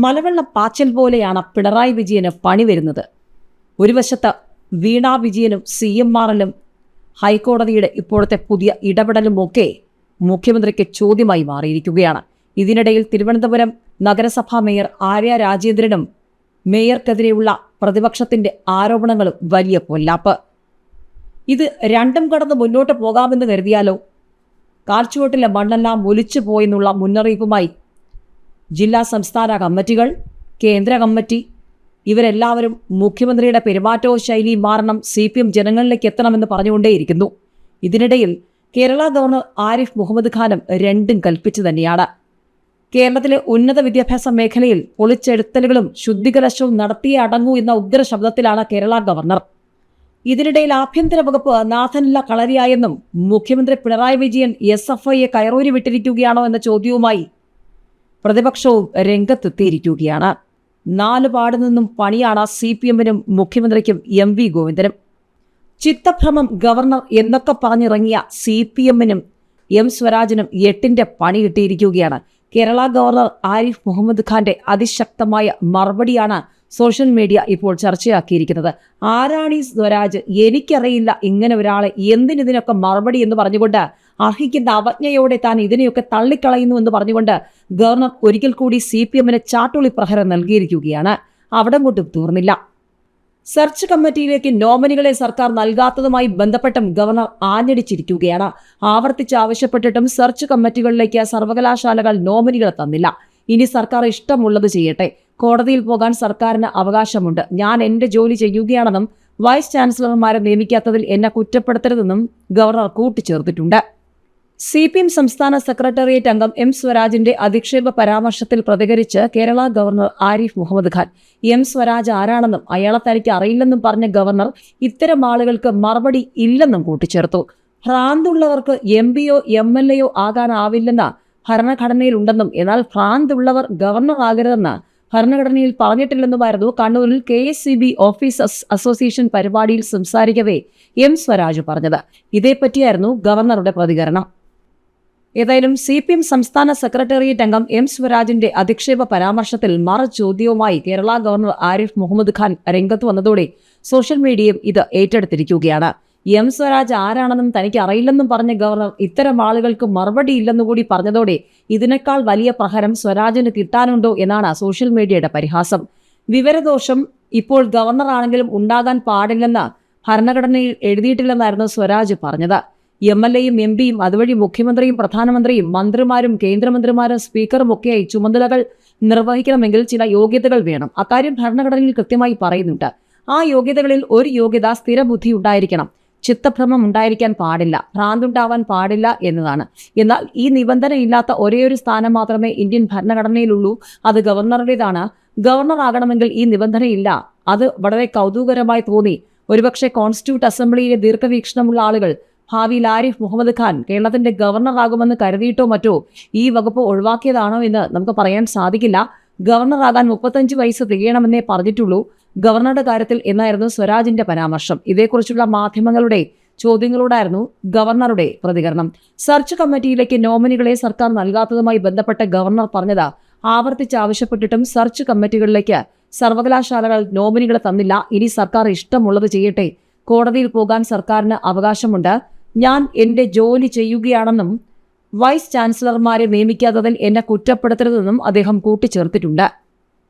മലവെള്ള പാച്ചൽ പോലെയാണ് പിണറായി വിജയന് പണി വരുന്നത്. ഒരു വശത്ത് വീണാ വിജയനും സി എം ആറിലും ഹൈക്കോടതിയുടെ ഇപ്പോഴത്തെ പുതിയ ഇടപെടലുമൊക്കെ മുഖ്യമന്ത്രിക്ക് ചോദ്യമായി മാറിയിരിക്കുകയാണ്. ഇതിനിടയിൽ തിരുവനന്തപുരം നഗരസഭാ മേയർ ആര്യ രാജേന്ദ്രനും മേയർക്കെതിരെയുള്ള പ്രതിപക്ഷത്തിന്റെ ആരോപണങ്ങളും വലിയ പൊല്ലാപ്പ്. ഇത് രണ്ടും കടന്ന് മുന്നോട്ട് പോകാമെന്ന് കരുതിയാലോ? കാർച്ചുവട്ടിലെ മണ്ണെല്ലാം ഒലിച്ചു പോയെന്നുള്ള മുന്നറിയിപ്പുമായി ജില്ലാ സംസ്ഥാന കമ്മിറ്റികൾ കേന്ദ്ര കമ്മിറ്റി ഇവരെല്ലാവരും മുഖ്യമന്ത്രിയുടെ പെരുമാറ്റവും ശൈലിയും മാറണം സി പി എം ജനങ്ങളിലേക്ക് എത്തണമെന്ന് പറഞ്ഞുകൊണ്ടേയിരിക്കുന്നു. ഇതിനിടയിൽ കേരള ഗവർണർ ആരിഫ് മുഹമ്മദ് ഖാനും രണ്ടും കൽപ്പിച്ചു തന്നെയാണ്. കേരളത്തിലെ ഉന്നത വിദ്യാഭ്യാസ മേഖലയിൽ പൊളിച്ചെടുത്തലുകളും ശുദ്ധികലശവും നടത്തിയേ അടങ്ങൂ എന്ന ഉഗ്ര ശബ്ദത്തിലാണ് കേരള ഗവർണർ. ഇതിനിടയിൽ ആഭ്യന്തര വകുപ്പ് നാഥനില്ല കളരിയായെന്നും മുഖ്യമന്ത്രി പിണറായി വിജയൻ എസ് എഫ് ഐയെ കയറൂരി വിട്ടിരിക്കുകയാണോ എന്ന ചോദ്യവുമായി പ്രതിപക്ഷവും രംഗത്തെത്തിയിരിക്കുകയാണ്. നാല് പാട് നിന്നും പണിയാണ് സി പി എമ്മിനും മുഖ്യമന്ത്രിക്കും എം വി ഗോവിന്ദനും. ചിത്തഭ്രമം ഗവർണർ എന്നൊക്കെ പറഞ്ഞിറങ്ങിയ സി പി എമ്മിനും എം സ്വരാജിനും എട്ടിന്റെ പണി കിട്ടിയിരിക്കുകയാണ്. കേരള ഗവർണർ ആരിഫ് മുഹമ്മദ് ഖാന്റെ അതിശക്തമായ മറുപടിയാണ് സോഷ്യൽ മീഡിയ ഇപ്പോൾ ചർച്ചയാക്കിയിരിക്കുന്നത്. ആരാണ് ഈ സ്വരാജ്? എനിക്കറിയില്ല ഇങ്ങനെ ഒരാളെ. എന്തിനിതിനൊക്കെ മറുപടി എന്ന് പറഞ്ഞുകൊണ്ട് അർഹിക്കുന്ന അവജ്ഞയോടെ താൻ ഇതിനെയൊക്കെ തള്ളിക്കളയുന്നു എന്ന് പറഞ്ഞുകൊണ്ട് ഗവർണർ ഒരിക്കൽ കൂടി സി പി എമ്മിന് ചാട്ടുളി പ്രഹരം നൽകിയിരിക്കുകയാണ്. അവിടെ കൊണ്ടും തീർന്നില്ല. സെർച്ച് കമ്മിറ്റിയിലേക്ക് നോമിനികളെ സർക്കാർ നൽകാത്തതുമായി ബന്ധപ്പെട്ടും ഗവർണർ ആഞ്ഞടിച്ചിരിക്കുകയാണ്. ആവർത്തിച്ച് ആവശ്യപ്പെട്ടിട്ടും സെർച്ച് കമ്മിറ്റികളിലേക്ക് സർവകലാശാലകൾ നോമിനികളെ തന്നില്ല. ഇനി സർക്കാർ ഇഷ്ടമുള്ളത് ചെയ്യട്ടെ. കോടതിയിൽ പോകാൻ സർക്കാരിന് അവകാശമുണ്ട്. ഞാൻ എന്റെ ജോലി ചെയ്യുകയാണെന്നും വൈസ് ചാൻസലർമാരെ നിയമിക്കാത്തതിൽ എന്നെ കുറ്റപ്പെടുത്തരുതെന്നും ഗവർണർ കൂട്ടിച്ചേർത്തിട്ടുണ്ട്. സി പി എം സംസ്ഥാന സെക്രട്ടേറിയറ്റ് അംഗം എം സ്വരാജിന്റെ അധിക്ഷേപ പരാമർശത്തിൽ പ്രതികരിച്ച് കേരള ഗവർണർ ആരിഫ് മുഹമ്മദ് ഖാൻ. എം സ്വരാജ് ആരാണെന്നും അയാളെ തനിക്ക് അറിയില്ലെന്നും പറഞ്ഞ ഗവർണർ ഇത്തരം ആളുകൾക്ക് മറുപടി ഇല്ലെന്നും കൂട്ടിച്ചേർത്തു. ഭ്രാന്തുള്ളവർക്ക് എം പിയോ എം എൽ എയോ ആകാനാവില്ലെന്ന ഭരണഘടനയിലുണ്ടെന്നും എന്നാൽ ഭ്രാന്തുള്ളവർ ഗവർണർ ആകരുതെന്ന് ഭരണഘടനയിൽ പറഞ്ഞിട്ടില്ലെന്നുമായിരുന്നു കണ്ണൂരിൽ K S C B officers association പരിപാടിയിൽ സംസാരിക്കവേ എം സ്വരാജ് പറഞ്ഞത്. ഇതേപ്പറ്റിയായിരുന്നു ഗവർണറുടെ പ്രതികരണം. ഏതായാലും സി പി എം സംസ്ഥാന സെക്രട്ടേറിയറ്റ് അംഗം എം സ്വരാജിന്റെ അധിക്ഷേപ പരാമർശത്തിൽ മറ ചോദ്യവുമായി കേരള ഗവർണർ ആരിഫ് മുഹമ്മദ് ഖാൻ രംഗത്ത് വന്നതോടെ സോഷ്യൽ മീഡിയയും ഇത് ഏറ്റെടുത്തിരിക്കുകയാണ്. എം സ്വരാജ് ആരാണെന്നും തനിക്ക് അറിയില്ലെന്നും പറഞ്ഞ ഗവർണർ ഇത്തരം ആളുകൾക്ക് മറുപടി ഇല്ലെന്നുകൂടി പറഞ്ഞതോടെ ഇതിനേക്കാൾ വലിയ പ്രഹരം സ്വരാജിന് കിട്ടാനുണ്ടോ എന്നാണ് സോഷ്യൽ മീഡിയയുടെ പരിഹാസം. വിവരദോഷം ഇപ്പോൾ ഗവർണറാണെങ്കിലും ഉണ്ടാകാൻ പാടില്ലെന്ന് ഭരണഘടനയിൽ എഴുതിയിട്ടില്ലെന്നായിരുന്നു സ്വരാജ് പറഞ്ഞത്. എം എൽ എയും എം പിയും അതുവഴി മുഖ്യമന്ത്രിയും പ്രധാനമന്ത്രിയും മന്ത്രിമാരും കേന്ദ്രമന്ത്രിമാരും സ്പീക്കറും ഒക്കെയായി ചുമതലകൾ നിർവഹിക്കണമെങ്കിൽ ചില യോഗ്യതകൾ വേണം. അക്കാര്യം ഭരണഘടനയിൽ കൃത്യമായി പറയുന്നുണ്ട്. ആ യോഗ്യതകളിൽ ഒരു യോഗ്യത സ്ഥിരബുദ്ധി ഉണ്ടായിരിക്കണം. ചിത്തഭ്രമം ഉണ്ടായിരിക്കാൻ പാടില്ല. ഭ്രാന്തുണ്ടാവാൻ പാടില്ല എന്നതാണ്. എന്നാൽ ഈ നിബന്ധന ഇല്ലാത്ത ഒരേ ഒരു സ്ഥാനം മാത്രമേ ഇന്ത്യൻ ഭരണഘടനയിലുള്ളൂ. അത് ഗവർണറുടേതാണ്. ഗവർണർ ആകണമെങ്കിൽ ഈ നിബന്ധനയില്ല. അത് വളരെ കൗതുകരമായി തോന്നി. ഒരുപക്ഷെ കോൺസ്റ്റിറ്റ്യൂട്ട് അസംബ്ലിയിലെ ദീർഘവീക്ഷണമുള്ള ആളുകൾ ഭാവിയിൽ ആരിഫ് മുഹമ്മദ് ഖാൻ കേരളത്തിന്റെ ഗവർണറാകുമെന്ന് കരുതിയിട്ടോ മറ്റോ ഈ വകുപ്പ് ഒഴിവാക്കിയതാണോ എന്ന് നമുക്ക് പറയാൻ സാധിക്കില്ല. ഗവർണറാകാൻ മുപ്പത്തഞ്ച് വയസ്സ് തികയണമെന്നേ പറഞ്ഞിട്ടുള്ളൂ. ഗവർണറുടെ കാര്യത്തിൽ എന്നായിരുന്നു സ്വരാജിന്റെ പരാമർശം. ഇതേക്കുറിച്ചുള്ള മാധ്യമങ്ങളുടെ ചോദ്യങ്ങളോടായിരുന്നു ഗവർണറുടെ പ്രതികരണം. സെർച്ച് കമ്മിറ്റിയിലേക്ക് നോമിനികളെ സർക്കാർ നൽകാത്തതുമായി ബന്ധപ്പെട്ട് ഗവർണർ പറഞ്ഞത് ആവർത്തിച്ച് ആവശ്യപ്പെട്ടിട്ടും സെർച്ച് കമ്മിറ്റികളിലേക്ക് സർവകലാശാലകൾ നോമിനികളെ തന്നില്ല. ഇനി സർക്കാർ ഇഷ്ടമുള്ളത് ചെയ്യട്ടെ കോടതിയിൽ പോകാൻ സർക്കാരിന് അവകാശമുണ്ട്. ഞാൻ എന്റെ ജോലി ചെയ്യുകയാണെന്നും വൈസ് ചാൻസലർമാരെ നിയമിക്കാത്തതിൽ എന്നെ കുറ്റപ്പെടുത്തരുതെന്നും അദ്ദേഹം കൂട്ടിച്ചേർത്തിട്ടുണ്ട്.